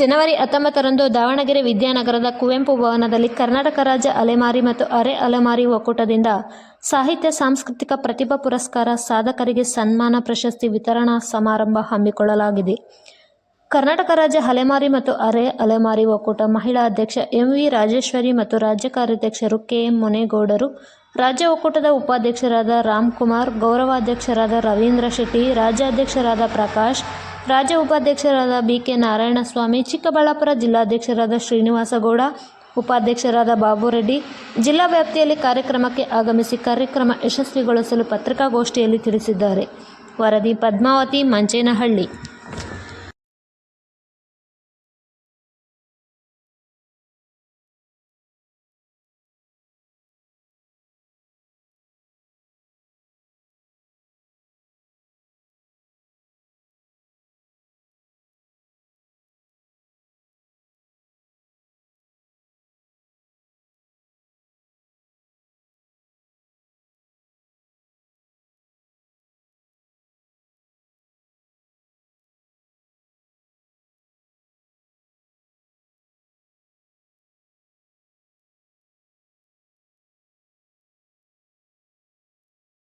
ಜನವರಿ ಹತ್ತೊಂಬತ್ತರಂದು ದಾವಣಗೆರೆ ವಿದ್ಯಾನಗರದ ಕುವೆಂಪು ಭವನದಲ್ಲಿ ಕರ್ನಾಟಕ ರಾಜ್ಯ ಅಲೆಮಾರಿ ಮತ್ತು ಅರೆ ಅಲೆಮಾರಿ ಒಕ್ಕೂಟದಿಂದ ಸಾಹಿತ್ಯ ಸಾಂಸ್ಕೃತಿಕ ಪ್ರತಿಭಾ ಪುರಸ್ಕಾರ ಸಾಧಕರಿಗೆ ಸನ್ಮಾನ ಪ್ರಶಸ್ತಿ ವಿತರಣಾ ಸಮಾರಂಭ ಹಮ್ಮಿಕೊಳ್ಳಲಾಗಿದೆ. ಕರ್ನಾಟಕ ರಾಜ್ಯ ಅಲೆಮಾರಿ ಮತ್ತು ಅರೆ ಅಲೆಮಾರಿ ಒಕ್ಕೂಟ ಮಹಿಳಾ ಅಧ್ಯಕ್ಷ ಎಂ ವಿ ರಾಜೇಶ್ವರಿ ಮತ್ತು ರಾಜ್ಯ ಕಾರ್ಯಾಧ್ಯಕ್ಷರು ಕೆ ಎಂ ಮುನೇಗೌಡರು, ರಾಜ್ಯ ಒಕ್ಕೂಟದ ಉಪಾಧ್ಯಕ್ಷರಾದ ರಾಮ್ಕುಮಾರ್ ಗೌರವಾಧ್ಯಕ್ಷರಾದ ರವೀಂದ್ರ ಶೆಟ್ಟಿ, ರಾಜ್ಯಾಧ್ಯಕ್ಷರಾದ ಪ್ರಕಾಶ್ ರಾಜ್ಯ ಉಪಾಧ್ಯಕ್ಷರಾದ ಬಿ ಕೆ ನಾರಾಯಣಸ್ವಾಮಿ, ಚಿಕ್ಕಬಳ್ಳಾಪುರ ಜಿಲ್ಲಾಧ್ಯಕ್ಷರಾದ ಶ್ರೀನಿವಾಸಗೌಡ, ಉಪಾಧ್ಯಕ್ಷರಾದ ಬಾಬುರೆಡ್ಡಿ ಜಿಲ್ಲಾ ವ್ಯಾಪ್ತಿಯಲ್ಲಿ ಕಾರ್ಯಕ್ರಮಕ್ಕೆ ಆಗಮಿಸಿ ಕಾರ್ಯಕ್ರಮ ಯಶಸ್ವಿಗೊಳಿಸಲು ಪತ್ರಿಕಾಗೋಷ್ಠಿಯಲ್ಲಿ ತಿಳಿಸಿದ್ದಾರೆ. ವರದಿ ಪದ್ಮಾವತಿ, ಮಂಚೇನಹಳ್ಳಿ.